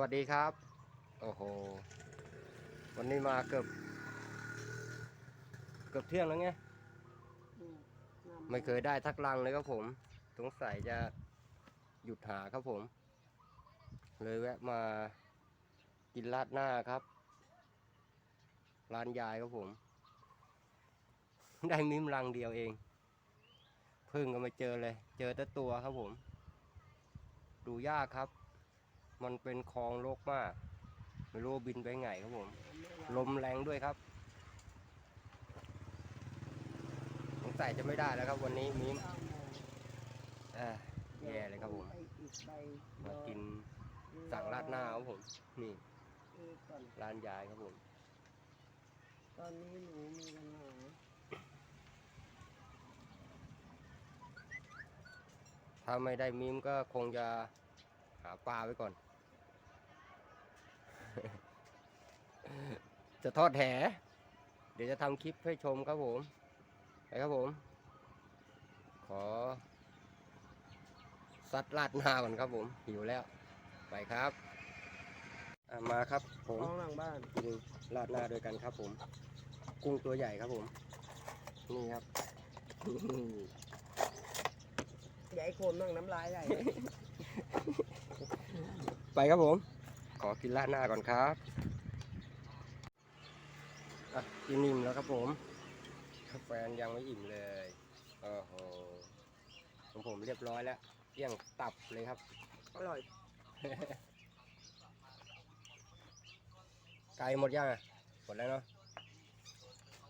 วัสดีครับ โอ้โห วันนี้มาเกือบ เกือบเที่ยงแล้วไง ไม่เคยได้ทักลังเลยครับผม สงสัยจะหยุดหาครับผม เลยแวะมากินราดหน้าครับ ร้านยายครับผม ได้มิมลังเดียวเอง เพิ่งก็ม่เจอเลย เจอแต่ตัวครับผม ดูยากครับ มันเป็นคลองโลกมาก ไม่รู้ว่าบินไปไงครับผม ลมแรงด้วยครับสงสัยจะไม่ได้แล้วครับ วันนี้มิมอ่าแย่เลยครับผม มากินสั่งราดหน้าครับผม นี่ก่อนร้านยายครับผม ตอนนี้หนูมีปัญหาถ้าไม่ได้มิมก็คงจะหาปลาไว้ก่อน จะทอดแห เดี๋ยวจะทำคลิปให้ชมครับผมไปครับผม ขอซัดราดหน้าก่อนครับผม หิวแล้ว ไปครับอะมาครับผมท้องหลังบ้านกินราดหน้าด้วยกันครับผม กุ้งตัวใหญ่ครับผม นี่ครับ ใหญ่คนนั่งน้ำลายใหญ่ไปครับผม ขอกินราดหน้าก่อนครับ อะกินอิ่มแล้วครับผมแฟนยังไม่อิ่มเลยโอ้โหของผมเรียบร้อยแล้วเกลี้ยงตับเลยครับ อร่อย ไก่หมดยังอะหมดแล้วเนาะ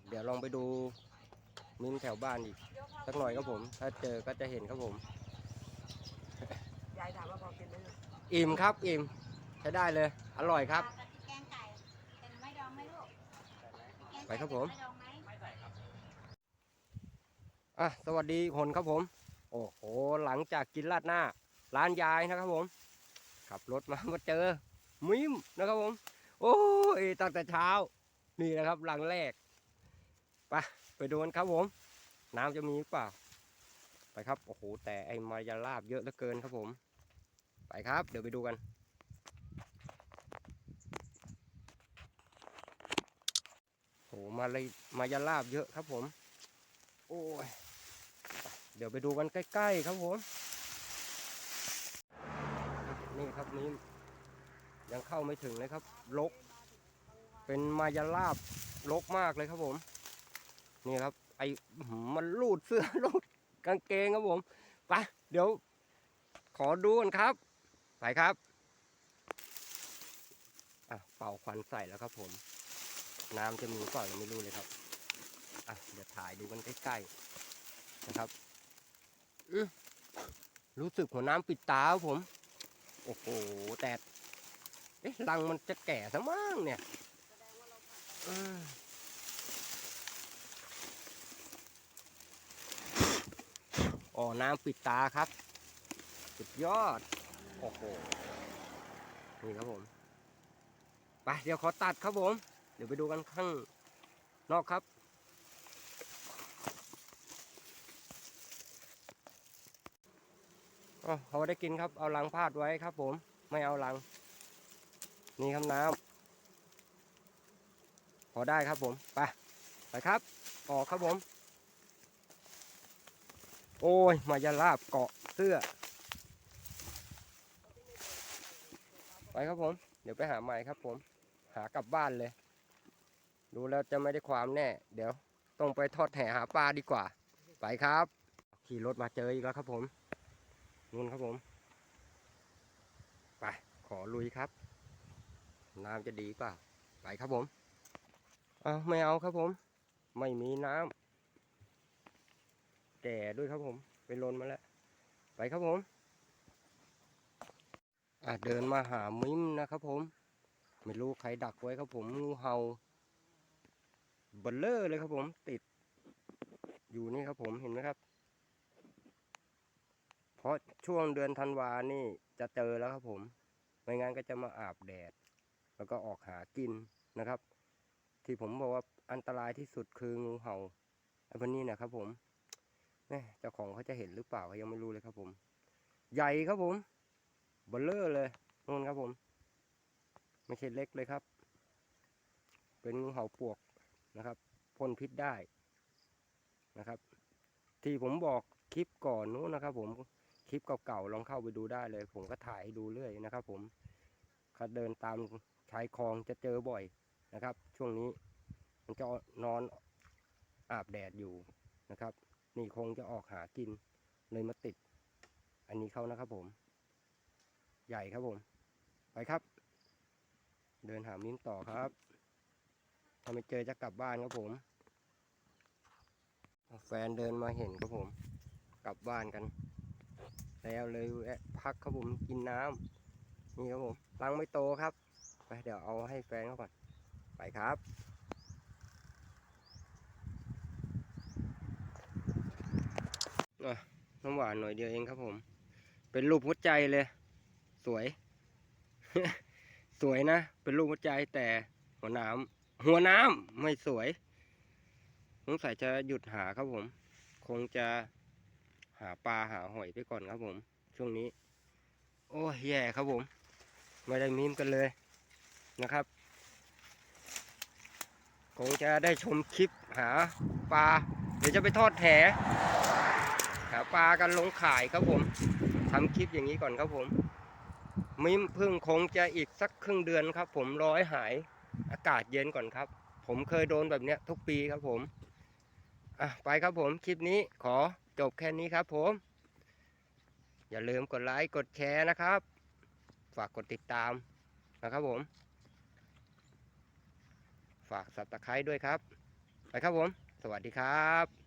เดี๋ยวลองไปดูมิมแถวบ้านอีกสักหน่อยครับผม ถ้าเจอก็จะเห็นครับผม ยายถามว่าพอกินไหมลูกอิ่มครับ อิ่มใช้ได้เลย อร่อยครับ ไปครับผมอะสวัสดีคนครับผม โอ้โหหลังจากกินราดหน้า ร้านยายนะครับผม ขับรถมามาเจอ มิมนะครับผม โอ้ยตั้งแต่เช้า นี่นะครับหลังแรกไปไปดูกันครับผม น้ำจะมีหรือเปล่า ไปครับ โอ้โห แต่ไอ้มายาลาบเยอะเหลือเกินครับผม ไปครับ เดี๋ยวไปดูกัน โอ้โห มาเลยมายาลาบเยอะครับผม โอ้ย เดี๋ยวไปดูกันใกล้ๆครับผม นี่ครับนี่ยังเข้าไม่ถึงเลยครับลก เป็นมายาลาบลกมากเลยครับผม นี่ครับ ไอ้อื้อหือมันลูดเสื้อลูดกางเกงครับผมไปเดี๋ยว ขอดูกันครับไปครับอะเป่าควันใส่แล้วครับผม น้ำจะมีก่อนยังไม่รู้เลยครับอะเดี๋ยวถ่ายดูกันใกล้ๆนะครับอื้อรู้สึกหัวน้ำปิดตาครับผม โอ้โหแต่เอ๊ะรังมันจะแก่ซะมั้งเนี่ยอ๋อน้ำปิดตาครับ สุดยอด โอ้โห นี่ครับผม ไป เดี๋ยวขอตัดครับผม เดี๋ยวไปดูกันข้างนอกครับ เขาได้กินครับ เอาลังพาดไว้ครับ ผม ไม่เอาลัง นี่ครับน้ำพอได้ครับผม ไป ไปครับ ออกครับผม โอ้ย มายาลาบเกาะเสื้อ ไปครับผม เดี๋ยวไปหาใหม่ครับผม หากลับบ้านเลย ดูแล้วจะไม่ได้ความแน่ เดี๋ยวต้องไปทอดแห่หาปลาดีกว่า ไปครับ ขี่รถมาเจออีกแล้วครับผมนู่นครับผม ไปขอลุยครับ น้ำจะดีป่า ไปครับผมเอาไม่เอาครับผม ไม่มีน้ำแก่ด้วยครับผมไปลนมาแล้ว ไปครับผมอเดินมาหามิ้มนะครับผม ไม่รู้ใครดักไว้ครับผมงูเห่า บลเลอร์เลยครับผมติด อยู่นี่ครับผมเห็นไหมครับ เพราะช่วงเดือนธันวานี่จะเจอแล้วครับผมไม่งั้นก็จะมาอาบแดด แล้วก็ออกหากินนะครับ ที่ผมบอกว่าอันตรายที่สุดคืองูเห่าไอ้พวกนี้นะครับผมแม่เจ้าของเขาจะเห็นหรือเปล่าเขายังไม่รู้เลยครับผม ใหญ่ครับผมเบลเลอร์เลยนู่นครับผม ไม่ใช่เล็กเลยครับ เป็นงูเห่าปวก นะครับพ่นพิษได้นะครับ ที่ผมบอกคลิปก่อนนู้นนะครับ ผมคลิปเก่าๆลองเข้าไปดูได้เลย ผมก็ถ่ายดูเรื่อยนะครับ ผมเขาเดินตามชายคลองจะเจอบ่อยนะครับ ช่วงนี้มันจะนอนอาบแดดอยู่นะครับ นี่คงจะออกหากินเลยมาติด อันนี้เขานะครับผม ใหญ่ครับผม ไปครับ เดินหามิ้มต่อครับ ถ้าไม่เจอจะกลับบ้านครับผม แฟนเดินมาเห็นครับผม กลับบ้านกัน แล้วเลยแวะพักครับผมกินน้ำนี่ครับผมรังไม่โตครับไปเดี๋ยวเอาให้แฟนเขาก่อน ไปครับน้ำหวานหน่อยเดียวเองครับผม เป็นรูปหัวใจเลย สวย สวยนะ เป็นรูปหัวใจแต่หัวน้ำ หัวน้ำไม่สวยสงสัยจะหยุดหาครับผม คงจะหาปลาหาหอยไปก่อนครับผม ช่วงนี้ โอ้ยแย่ครับผม ไม่ได้มีมกันเลยนะครับ คงจะได้ชมคลิปหาปลาเดี๋ยวจะไปทอดแหหาปลากันลงขายครับผมทำคลิปอย่างนี้ก่อนครับผมมิมพึ่งคงจะอีกสักครึ่งเดือนครับ ผมรอให้หาย อากาศเย็นก่อนครับ ผมเคยโดนแบบเนี้ยทุกปีครับผม อะไปครับผมคลิปนี้ขอจบแค่นี้ครับผม อย่าลืมกดไลค์กดแชร์นะครับ ฝากกดติดตามนะครับผม ฝากสับตะไคร้ด้วยครับ ไปครับผม สวัสดีครับ